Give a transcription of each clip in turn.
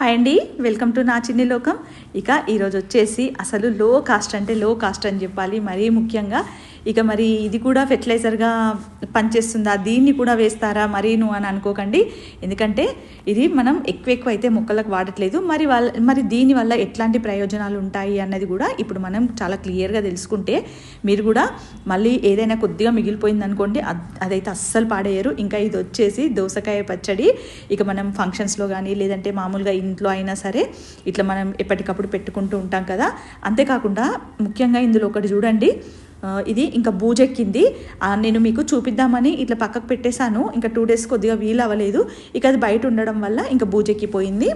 Hi అండి welcome to నా చిన్ని లోకం. ఇక ఈరోజు వచ్చేసి అసలు లో కాస్ట్ అంటే లో కాస్ట్ అని చెప్పాలి. మరీ ముఖ్యంగా ఇక మరి ఇది కూడా ఫెర్టిలైజర్గా పనిచేస్తుందా? దీన్ని కూడా వేస్తారా? మరీను అని అనుకోకండి. ఎందుకంటే ఇది మనం ఎక్కువ ఎక్కువ అయితే మొక్కలకు వాడట్లేదు. మరి వాళ్ళ మరి దీనివల్ల ఎట్లాంటి ప్రయోజనాలు ఉంటాయి అన్నది కూడా ఇప్పుడు మనం చాలా క్లియర్గా తెలుసుకుంటే మీరు కూడా మళ్ళీ ఏదైనా కొద్దిగా మిగిలిపోయింది అనుకోండి అదైతే అస్సలు పాడేయరు. ఇంకా ఇది వచ్చేసి దోసకాయ పచ్చడి. ఇక మనం ఫంక్షన్స్లో కానీ లేదంటే మామూలుగా ఇంట్లో అయినా సరే ఇట్లా మనం ఎప్పటికప్పుడు పెట్టుకుంటూ ఉంటాం కదా. అంతేకాకుండా ముఖ్యంగా ఇందులో ఒకటి చూడండి. ఇది ఇంకా బూజెక్కింది. నేను మీకు చూపిద్దామని ఇట్లా పక్కకు పెట్టేశాను. ఇంకా టూ డేస్ కొద్దిగా వీలు అవ్వలేదు. ఇక అది బయట ఉండడం వల్ల ఇంకా బూజెక్కిపోయింది.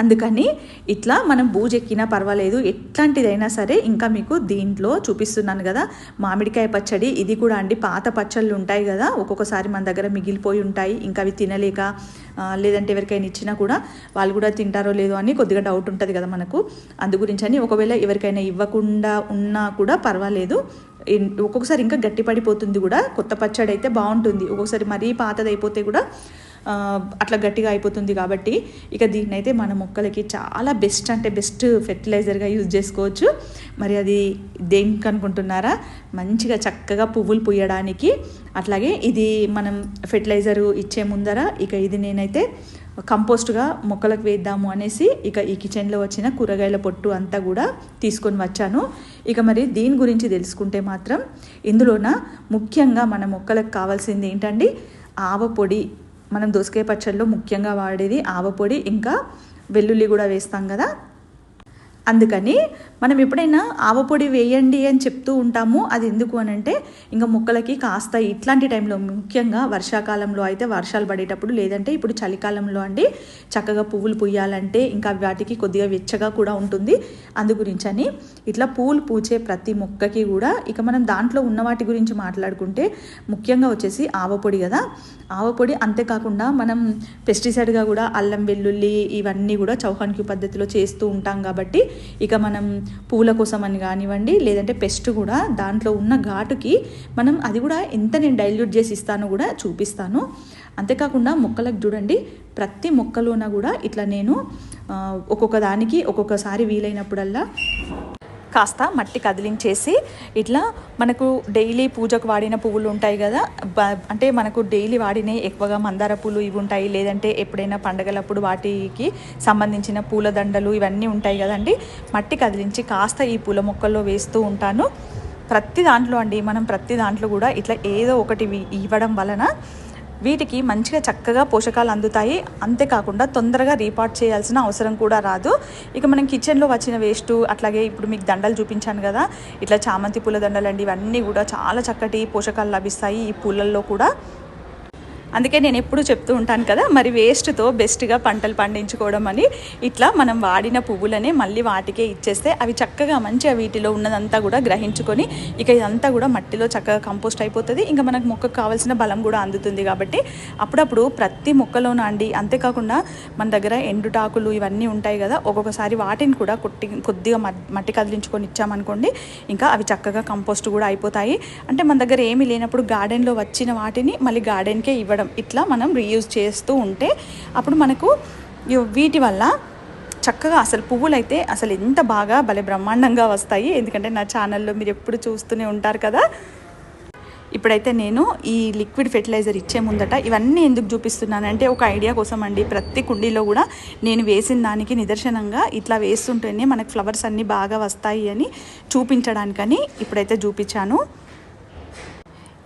అందుకని ఇట్లా మనం బూజెక్కినా పర్వాలేదు ఎట్లాంటిదైనా సరే ఇంకా మీకు దీంట్లో చూపిస్తున్నాను కదా. మామిడికాయ పచ్చడి ఇది కూడా అండి. పాత పచ్చళ్ళు ఉంటాయి కదా ఒక్కొక్కసారి మన దగ్గర మిగిలిపోయి ఉంటాయి. ఇంకా అవి తినలేక లేదంటే ఎవరికైనా ఇచ్చినా కూడా వాళ్ళు కూడా తింటారో లేదో అని కొద్దిగా డౌట్ ఉంటుంది కదా మనకు. అందు గురించి అని ఒకవేళ ఎవరికైనా ఇవ్వకుండా ఉన్నా కూడా పర్వాలేదు. ఒక్కొక్కసారి ఇంకా గట్టిపడిపోతుంది కూడా. కొత్త పచ్చడి అయితే బాగుంటుంది. ఒక్కొక్కసారి మరీ పాతది అయిపోతే కూడా అట్లా గట్టిగా అయిపోతుంది కాబట్టి ఇక దీన్ని అయితే మన మొక్కలకి చాలా బెస్ట్ అంటే బెస్ట్ ఫెర్టిలైజర్గా యూజ్ చేసుకోవచ్చు. మరి అది దేనికి అనుకుంటున్నారా? మంచిగా చక్కగా పువ్వులు పూయడానికి. అట్లాగే ఇది మనం ఫెర్టిలైజర్ ఇచ్చే ముందర ఇక ఇది నేనైతే కంపోస్ట్గా మొక్కలకు వేద్దాము అనేసి ఇక ఈ కిచెన్లో వచ్చిన కూరగాయల పొట్టు అంతా కూడా తీసుకొని వచ్చాను. ఇక మరి దీని గురించి తెలుసుకుంటే మాత్రం ఇందులోన ముఖ్యంగా మన మొక్కలకు కావాల్సింది ఏంటండి? ఆవ పొడి మనం దోసకాయ పచ్చడిలో ముఖ్యంగా వాడేది ఆవపొడి ఇంకా వెల్లుల్లి కూడా వేస్తాం కదా. అందుకని మనం ఎప్పుడైనా ఆవపొడి వేయండి అని చెప్తూ ఉంటాము. అది ఎందుకు అని అంటే ఇంకా మొక్కలకి కాస్త ఇట్లాంటి టైంలో ముఖ్యంగా వర్షాకాలంలో అయితే వర్షాలు పడేటప్పుడు లేదంటే ఇప్పుడు చలికాలంలో అండి చక్కగా పువ్వులు పుయ్యాలంటే ఇంకా వాటికి కొద్దిగా వెచ్చగా కూడా ఉంటుంది. అందు గురించి అని ఇట్లా పూలు పూచే ప్రతి మొక్కకి కూడా ఇక మనం దాంట్లో ఉన్న వాటి గురించి మాట్లాడుకుంటే ముఖ్యంగా వచ్చేసి ఆవపొడి కదా. ఆవపొడి అంతేకాకుండా మనం పెస్టిసైడ్గా కూడా అల్లం వెల్లుల్లి ఇవన్నీ కూడా చౌహాన్ క్యూ పద్ధతిలో చేస్తూ ఉంటాం కాబట్టి ఇక మనం పూల కోసం అని కానివ్వండి లేదంటే పెస్ట్ కూడా దాంట్లో ఉన్న ఘాటుకి మనం అది కూడా ఎంత నేను డైల్యూట్ చేసి ఇస్తానో కూడా చూపిస్తాను. అంతేకాకుండా మొక్కలకు చూడండి ప్రతి మొక్కలోన కూడా ఇట్లా నేను ఒక్కొక్క దానికి ఒక్కొక్కసారి వీలైనప్పుడల్లా కాస్త మట్టి కదిలించేసి ఇట్లా మనకు డైలీ పూజకు వాడిన పువ్వులు ఉంటాయి కదా అంటే మనకు డైలీ వాడినే ఎక్కువగా మందార పూలు ఇవి ఉంటాయి. లేదంటే ఎప్పుడైనా పండగలప్పుడు వాటికి సంబంధించిన పూల దండలు ఇవన్నీ ఉంటాయి కదండి. మట్టి కదిలించి కాస్త ఈ పూల మొక్కల్లో వేస్తూ ఉంటాను. ప్రతి దాంట్లో అండి మనం ప్రతి దాంట్లో కూడా ఇట్లా ఏదో ఒకటి ఇవ్వడం వలన వీటికి మంచిగా చక్కగా పోషకాలు అందుతాయి. అంతేకాకుండా తొందరగా రీపాట్ చేయాల్సిన అవసరం కూడా రాదు. ఇక మనం కిచెన్లో వచ్చిన వేస్ట్ అట్లాగే ఇప్పుడు మీకు దండలు చూపించాను కదా ఇట్లా చామంతి పూల దండలు అండి ఇవన్నీ కూడా చాలా చక్కటి పోషకాలు లభిస్తాయి ఈ పూలల్లో కూడా. అందుకే నేను ఎప్పుడు చెప్తూ ఉంటాను కదా మరి వేస్ట్తో బెస్ట్గా పంటలు పండించుకోవడం అని. ఇట్లా మనం వాడిన పువ్వులనే మళ్ళీ వాటికే ఇచ్చేస్తే అవి చక్కగా మంచిగా వీటిలో ఉన్నదంతా కూడా గ్రహించుకొని ఇక ఇదంతా కూడా మట్టిలో చక్కగా కంపోస్ట్ అయిపోతుంది. ఇంకా మనకు మొక్కకు కావాల్సిన బలం కూడా అందుతుంది కాబట్టి అప్పుడప్పుడు ప్రతి మొక్కలోన అండి అంతేకాకుండా మన దగ్గర ఎండుటాకులు ఇవన్నీ ఉంటాయి కదా ఒక్కొక్కసారి వాటిని కూడా కొట్టి కొద్దిగా మట్టి కదిలించుకొని ఇచ్చామనుకోండి ఇంకా అవి చక్కగా కంపోస్ట్ కూడా అయిపోతాయి. అంటే మన దగ్గర ఏమీ లేనప్పుడు గార్డెన్లో వచ్చిన వాటిని మళ్ళీ గార్డెన్కే ఇవ్వడం ఇట్లా మనం రీయూజ్ చేస్తూ ఉంటే అప్పుడు మనకు వీటి వల్ల చక్కగా అసలు పువ్వులు అయితే అసలు ఎంత బాగా భలే బ్రహ్మాండంగా వస్తాయి. ఎందుకంటే నా ఛానల్లో మీరు ఎప్పుడు చూస్తూనే ఉంటారు కదా. ఇప్పుడైతే నేను ఈ లిక్విడ్ ఫెర్టిలైజర్ ఇచ్చే ముందట ఇవన్నీ ఎందుకు చూపిస్తున్నానంటే ఒక ఐడియా కోసం అండి. ప్రతి కుండీలో కూడా నేను వేసిన దానికి నిదర్శనంగా ఇట్లా వేస్తుంటేనే మనకు ఫ్లవర్స్ అన్నీ బాగా వస్తాయి అని చూపించడానికని ఇప్పుడైతే చూపించాను.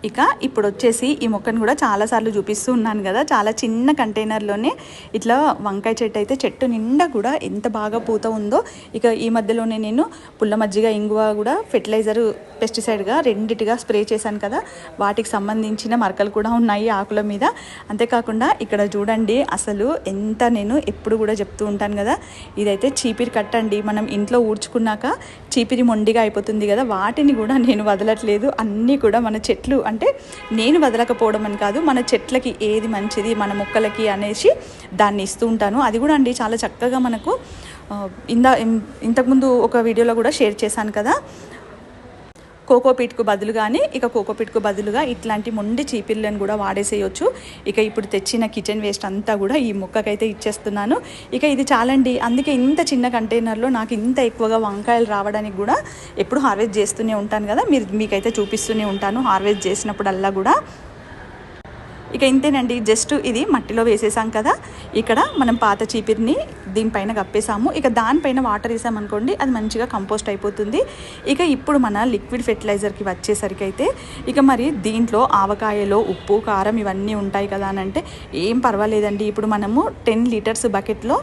ఇక ఇప్పుడు వచ్చేసి ఈ మొక్కను కూడా చాలాసార్లు చూపిస్తూ ఉన్నాను కదా. చాలా చిన్న కంటైనర్లోనే ఇట్లా వంకాయ చెట్టు అయితే చెట్టు నిండా కూడా ఎంత బాగా పూత ఉందో. ఇక ఈ మధ్యలోనే నేను పుల్ల మజ్జిగ ఇంగువ కూడా ఫెర్టిలైజర్ పెస్టిసైడ్గా రెండిటిగా స్ప్రే చేశాను కదా. వాటికి సంబంధించిన మరకలు కూడా ఉన్నాయి ఆకుల మీద. అంతేకాకుండా ఇక్కడ చూడండి అసలు ఎంత నేను ఎప్పుడు కూడా చెప్తూ ఉంటాను కదా. ఇదైతే చీపిరి కట్టండి మనం ఇంట్లో ఊడ్చుకున్నాక చీపిరి మొండిగా అయిపోతుంది కదా. వాటిని కూడా నేను వదలట్లేదు. అన్నీ కూడా మన చెట్లు అంటే నేను వదలకపోవడం అని కాదు మన చెట్లకి ఏది మంచిది మన మొక్కలకి అనేసి దాన్ని ఇస్తూ ఉంటాను. అది కూడా అండి చాలా చక్కగా మనకు ఇందా ఇంతకుముందు ఒక వీడియోలో కూడా షేర్ చేశాను కదా. కోకోపీట్కు బదులుగానే ఇక కోకోపీట్కు బదులుగా ఇట్లాంటి మొండి చీపిర్లను కూడా వాడేసేయచ్చు. ఇక ఇప్పుడు తెచ్చిన కిచెన్ వేస్ట్ అంతా కూడా ఈ మొక్కకైతే ఇచ్చేస్తున్నాను. ఇక ఇది చాలండి. అందుకే ఇంత చిన్న కంటైనర్లో నాకు ఇంత ఎక్కువగా వంకాయలు రావడానికి కూడా ఎప్పుడు హార్వెస్ట్ చేస్తూనే ఉంటాను కదా. మీరు మీకైతే చూపిస్తూనే ఉంటాను. హార్వెస్ట్ చేసినప్పుడల్లా కూడా ఇక ఇంతేనండి జస్ట్ ఇది మట్టిలో వేసేసాం కదా. ఇక్కడ మనం పాత చీపిరిని దీనిపైన కప్పేసాము. ఇక దానిపైన వాటర్ వేసామనుకోండి అది మంచిగా కంపోస్ట్ అయిపోతుంది. ఇక ఇప్పుడు మన లిక్విడ్ ఫెర్టిలైజర్కి వచ్చేసరికి అయితే ఇక మరి దీంట్లో ఆవకాయలో ఉప్పు కారం ఇవన్నీ ఉంటాయి కదా అని అంటే ఏం పర్వాలేదండి. ఇప్పుడు మనము టెన్ లీటర్స్ బకెట్లో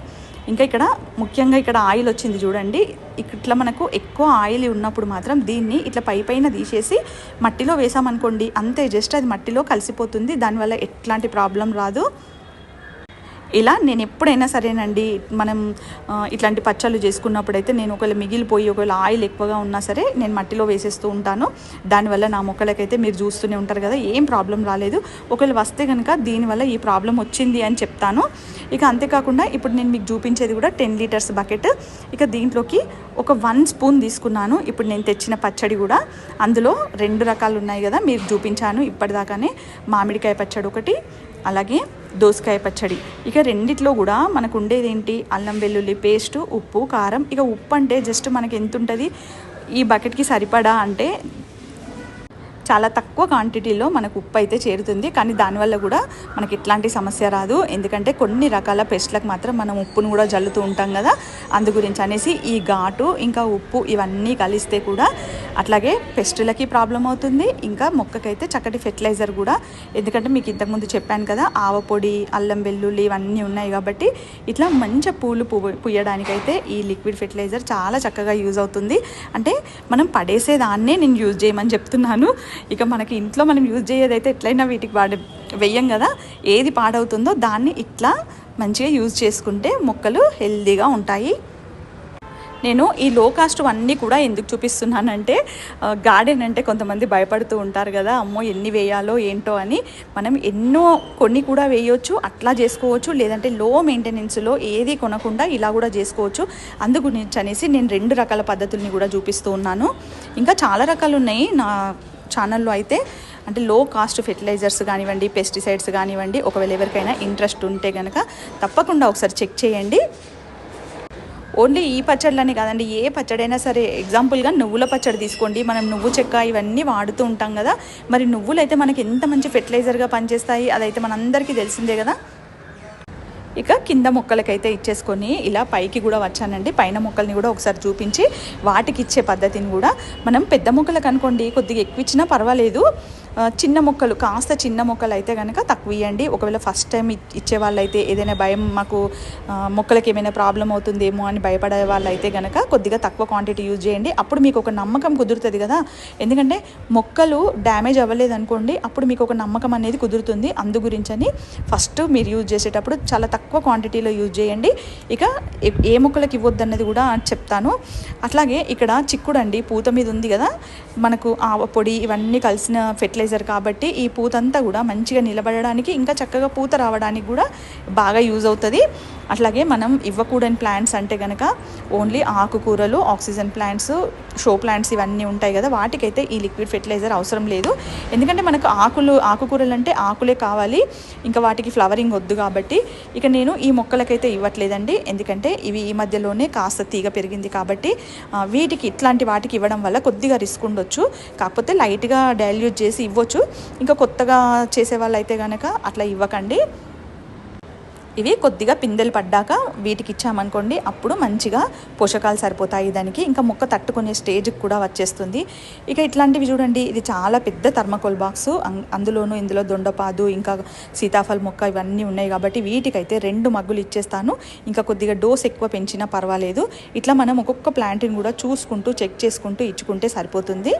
ఇంకా ఇక్కడ ముఖ్యంగా ఇక్కడ ఆయిల్ వచ్చింది చూడండి. ఇట్లా మనకు ఎక్కువ ఆయిల్ ఉన్నప్పుడు మాత్రం దీన్ని ఇట్లా పై పైన తీసేసి మట్టిలో వేసామనుకోండి అంతే జస్ట్ అది మట్టిలో కలిసిపోతుంది. దానివల్ల ఎట్లాంటి ప్రాబ్లం రాదు. ఇలా నేను ఎప్పుడైనా సరేనండి మనం ఇట్లాంటి పచ్చళ్ళు చేసుకున్నప్పుడైతే నేను ఒకవేళ మిగిలిపోయి ఒకవేళ ఆయిల్ ఎక్కువగా ఉన్నా సరే నేను మట్టిలో వేసేస్తూ ఉంటాను. దానివల్ల నా మొక్కలకైతే మీరు చూస్తూనే ఉంటారు కదా ఏం ప్రాబ్లం రాలేదు. ఒకవేళ వస్తే కనుక దీనివల్ల ఈ ప్రాబ్లం వచ్చింది అని చెప్తాను. ఇక అంతేకాకుండా ఇప్పుడు నేను మీకు చూపించేది కూడా టెన్ లీటర్స్ బకెట్. ఇక దీంట్లోకి ఒక వన్ స్పూన్ తీసుకున్నాను. ఇప్పుడు నేను తెచ్చిన పచ్చడి కూడా అందులో రెండు రకాలు ఉన్నాయి కదా మీరు చూపించాను ఇప్పటిదాకానే. మామిడికాయ పచ్చడి ఒకటి అలాగే దోసకాయ పచ్చడి. ఇక రెండిట్లో కూడా మనకు ఉండేది ఏంటి అల్లం వెల్లుల్లి పేస్ట్ ఉప్పు కారం. ఇక ఉప్పు అంటే జస్ట్ మనకి ఎంత ఉంటుంది ఈ బకెట్కి సరిపడా అంటే చాలా తక్కువ క్వాంటిటీలో మనకు ఉప్పు అయితే చేరుతుంది. కానీ దానివల్ల కూడా మనకి ఎట్లాంటి సమస్య రాదు. ఎందుకంటే కొన్ని రకాల పెస్ట్లకు మాత్రం మనం ఉప్పును కూడా జల్లుతూ ఉంటాం కదా. అందు గురించి అనేసి ఈ ఘాటు ఇంకా ఉప్పు ఇవన్నీ కలిస్తే కూడా అట్లాగే పెస్టులకి ప్రాబ్లం అవుతుంది. ఇంకా మొక్కకైతే చక్కటి ఫెర్టిలైజర్ కూడా. ఎందుకంటే మీకు ఇంతకుముందు చెప్పాను కదా ఆవపొడి అల్లం వెల్లుల్లి ఇవన్నీ ఉన్నాయి కాబట్టి ఇట్లా మంచి పూలు పువ్వు పుయ్యడానికైతే ఈ లిక్విడ్ ఫెర్టిలైజర్ చాలా చక్కగా యూజ్ అవుతుంది. అంటే మనం పడేసే దాన్నే నేను యూజ్ చేయమని చెప్తున్నాను. ఇక మనకి ఇంట్లో మనం యూజ్ చేయదైతే ఎట్లయినా వీటికి వాడే వెయ్యం కదా. ఏది పాడవుతుందో దాన్ని ఇట్లా మంచిగా యూజ్ చేసుకుంటే మొక్కలు హెల్దీగా ఉంటాయి. నేను ఈ లో కాస్ట్ అన్నీ కూడా ఎందుకు చూపిస్తున్నానంటే గార్డెన్ అంటే కొంతమంది భయపడుతూ ఉంటారు కదా అమ్మో ఎన్ని వేయాలో ఏంటో అని. మనం ఎన్నో కొన్ని కూడా వేయొచ్చు అట్లా చేసుకోవచ్చు. లేదంటే లో మెయింటెనెన్స్లో ఏది కొనకుండా ఇలా కూడా చేసుకోవచ్చు. అందు గురించి అనేసి నేను రెండు రకాల పద్ధతుల్ని కూడా చూపిస్తూ ఉన్నాను. ఇంకా చాలా రకాలు ఉన్నాయి. నా ఛానల్లో అయితే అంటే లో కాస్ట్ ఫెర్టిలైజర్స్ కానివ్వండి పెస్టిసైడ్స్ కానివ్వండి ఒకవేళ ఎవరికైనా ఇంట్రెస్ట్ ఉంటే కనుక తప్పకుండా ఒకసారి చెక్ చేయండి. ఓన్లీ ఈ పచ్చళ్ళని కాదండి ఏ పచ్చడైనా సరే ఎగ్జాంపుల్గా నువ్వుల పచ్చడి తీసుకోండి. మనం నువ్వు చెక్క ఇవన్నీ వాడుతూ ఉంటాం కదా మరి నువ్వులు అయితే మనకి ఎంత మంచి ఫెర్టిలైజర్గా పనిచేస్తాయి? అదైతే మనందరికీ తెలిసిందే కదా. ఇక కింద మొక్కలకైతే ఇచ్చేసుకొని ఇలా పైకి కూడా వచ్చానండి. పైన మొక్కల్ని కూడా ఒకసారి చూపించి వాటికి ఇచ్చే పద్ధతిని కూడా మనం పెద్ద మొక్కలకు అనుకోండి కొద్దిగా ఎక్కువ ఇచ్చినా పర్వాలేదు. చిన్న మొక్కలు కాస్త చిన్న మొక్కలు అయితే కనుక తక్కువ ఇవ్వండి ఒకవేళ ఫస్ట్ టైం ఇచ్చే వాళ్ళైతే ఏదైనా భయం మాకు మొక్కలకి ఏమైనా ప్రాబ్లం అవుతుందేమో అని భయపడే వాళ్ళైతే కనుక కొద్దిగా తక్కువ క్వాంటిటీ యూజ్ చేయండి. అప్పుడు మీకు ఒక నమ్మకం కుదురుతుంది కదా. ఎందుకంటే మొక్కలు డ్యామేజ్ అవ్వలేదు అనుకోండి అప్పుడు మీకు ఒక నమ్మకం అనేది కుదురుతుంది. అందు గురించి అని ఫస్ట్ మీరు యూజ్ చేసేటప్పుడు చాలా తక్కువ తక్కువ క్వాంటిటీలో యూజ్ చేయండి. ఇక ఏ- ఏ మొక్కలకి ఇవ్వద్దు అన్నది కూడా చెప్తాను. అట్లాగే ఇక్కడ చిక్కుడు అండి పూత మీద ఉంది కదా మనకు ఆవ పొడి ఇవన్నీ కలిసిన ఫెర్టిలైజర్ కాబట్టి ఈ పూత అంతా కూడా మంచిగా నిలబడడానికి ఇంకా చక్కగా పూత రావడానికి కూడా బాగా యూజ్ అవుతుంది. అట్లాగే మనం ఇవ్వకూడని ప్లాంట్స్ అంటే కనుక ఓన్లీ ఆకుకూరలు ఆక్సిజన్ ప్లాంట్స్ షో ప్లాంట్స్ ఇవన్నీ ఉంటాయి కదా వాటికైతే ఈ లిక్విడ్ ఫెర్టిలైజర్ అవసరం లేదు. ఎందుకంటే మనకు ఆకులు ఆకుకూరలు అంటే ఆకులే కావాలి. ఇంకా వాటికి ఫ్లవరింగ్ వద్దు కాబట్టి ఇక నేను ఈ మొక్కలకైతే ఇవ్వట్లేదండి. ఎందుకంటే ఇవి ఈ మధ్యలోనే కాస్త తీగ పెరిగింది కాబట్టి వీటికి ఇట్లాంటి వాటికి ఇవ్వడం వల్ల కొద్దిగా రిస్క్ ఉండొచ్చు. కాకపోతే లైట్గా డైల్యూట్ చేసి ఇవ్వచ్చు. ఇంకా కొత్తగా చేసే వాళ్ళు అయితే కనుక అట్లా ఇవ్వకండి. ఇవి కొద్దిగా పిందెలు పడ్డాక వీటికి ఇచ్చామనుకోండి అప్పుడు మంచిగా పోషకాలు సరిపోతాయి దానికి. ఇంకా మొక్క తట్టుకునే స్టేజ్కి కూడా వచ్చేస్తుంది. ఇక ఇట్లాంటివి చూడండి ఇది చాలా పెద్ద థర్మకోల్ బాక్స్. అం- అందులోనూ ఇందులో దొండపాదు ఇంకా సీతాఫల్ మొక్క ఇవన్నీ ఉన్నాయి కాబట్టి వీటికైతే రెండు మగ్గులు ఇచ్చేస్తాను. ఇంకా కొద్దిగా డోస్ ఎక్కువ పెంచినా పర్వాలేదు. ఇట్లా మనం ఒక్కొక్క ప్లాంట్ని కూడా చూసుకుంటూ చెక్ చేసుకుంటూ ఇచ్చుకుంటే సరిపోతుంది.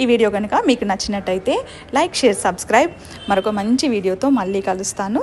ఈ వీడియో కనుక మీకు నచ్చినట్టయితే లైక్ షేర్ సబ్స్క్రైబ్. మరొక మంచి వీడియోతో మళ్ళీ కలుస్తాను.